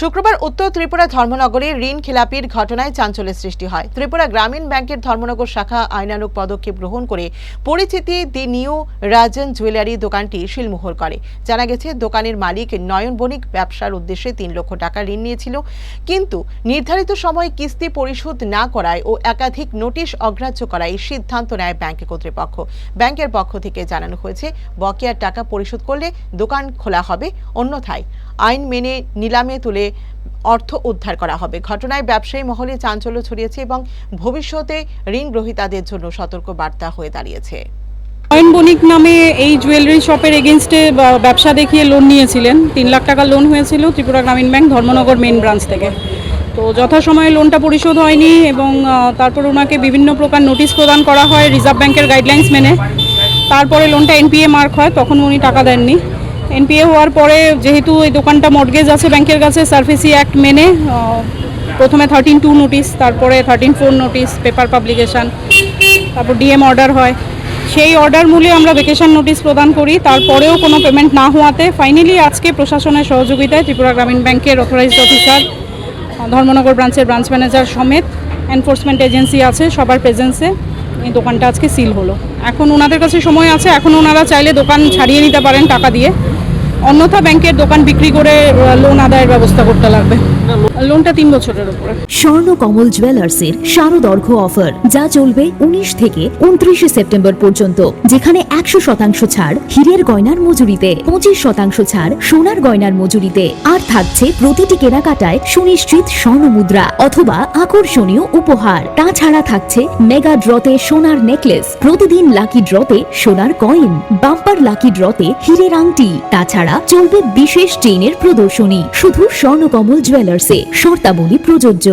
শুক্রবার উত্তর ত্রিপুরা ধর্মনগরে ঋণ খেলাপির ঘটনায় চাঞ্চল্যের সৃষ্টি হয়। ত্রিপুরা গ্রামীণ ব্যাংকের ধর্মনগর শাখা আইনানুক পদক্ষেপ গ্রহণ করে পরিচিতি দি নিউ রাজন জুয়েলারি দোকানটি শিলমোহর করে। জানা গেছে, দোকানের মালিক নয়ন বণিক ব্যবসার উদ্দেশ্যে তিন লক্ষ টাকা ঋণ নিয়েছিল। কিন্তু নির্ধারিত সময়ে কিস্তি পরিশোধ না করায় ও একাধিক নোটিশ অগ্রাহ্য করায় সিদ্ধান্ত নেয় ব্যাংক কর্তৃপক্ষ। ব্যাংকের পক্ষ থেকে জানানো হয়েছে, বকেয়ার টাকা পরিশোধ করলে দোকান খোলা হবে। অন্যথায় আইন মেনে নিলামে তুলে অর্থ উদ্ধার করা হবে। ঘটনায় ব্যবসায়ী মহলে চাঞ্চল্য ছড়িয়েছে এবং ভবিষ্যতে ঋণ গ্রহীতাদের জন্য সতর্ক বার্তা হয়ে দাঁড়িয়েছে। নয়ন বণিক নামে এই জুয়েলারি শপের এগেনস্টে ব্যবসা দেখিয়ে লোন নিয়েছিলেন। তিন লাখ টাকা লোন হয়েছিল ত্রিপুরা গ্রামীণ ব্যাংক ধর্মনগর মেন ব্রাঞ্চ থেকে। তো যথাসময়ে লোনটা পরিশোধ হয়নি এবং তারপর ওনাকে বিভিন্ন প্রকার নোটিশ প্রদান করা হয় রিজার্ভ ব্যাংকের গাইডলাইন্স মেনে। তারপরে লোনটা এনপিএ মার্ক হয়, তখন উনি টাকা দেননি। এনপিএ হওয়ার পরে যেহেতু এই দোকানটা মর্গেজ আছে ব্যাংকের কাছে সার্ভিসি অ্যাক্ট মেনে প্রথমে থার্টিন টু নোটিস তারপরে thirteen four notice paper publication তারপর ডিএম অর্ডার হয়। সেই অর্ডার মূলে আমরা ভেকেশন নোটিস প্রদান করি, তারপরেও কোনো পেমেন্ট না হওয়াতে ফাইনালি আজকে প্রশাসনের সহযোগিতায় ত্রিপুরা গ্রামীণ ব্যাংকের অথরাইজড অফিসার ধর্মনগর ব্রাঞ্চের ব্রাঞ্চ ম্যানেজার সমেত এনফোর্সমেন্ট এজেন্সি আছে, সবার প্রেজেন্সে এই দোকানটা আজকে সিল হলো। এখন ওনাদের কাছে সময় আছে, এখন ওনারা চাইলে দোকান ছাড়িয়ে নিতে পারেন টাকা দিয়ে। অন্যথা ব্যাংকের দোকান বিক্রি করে লোন আদায়ের ব্যবস্থা করতে লাগবে। লোনটা তিন বছরের উপরে। স্বর্ণ কমল জুয়েলার্সের শারদর্ঘ অফার যা চলবে উনিশ থেকে উনত্রিশে সেপ্টেম্বর পর্যন্ত, যেখানে একশো শতাংশ ছাড় হীরের গয়নার মজুরিতে, পঁচিশ শতাংশ ছাড় সোনার গয়নার মজুরিতে, আর থাকছে প্রতিটি কেনাকাটায় সুনিশ্চিত স্বর্ণ মুদ্রা অথবা আকর্ষণীয় উপহার। তাছাড়া থাকছে মেগা ড্রতে সোনার নেকলেস প্রতিদিন লাকি ড্রতে সোনার কয়েন বাম্পার লাকি ড্রতে হীরের আংটি। তাছাড়া চলবে বিশেষ চেইনের প্রদর্শনী। শুধু স্বর্ণকমল জুয়েলার্সে। শর্তাবলী প্রযোজ্য।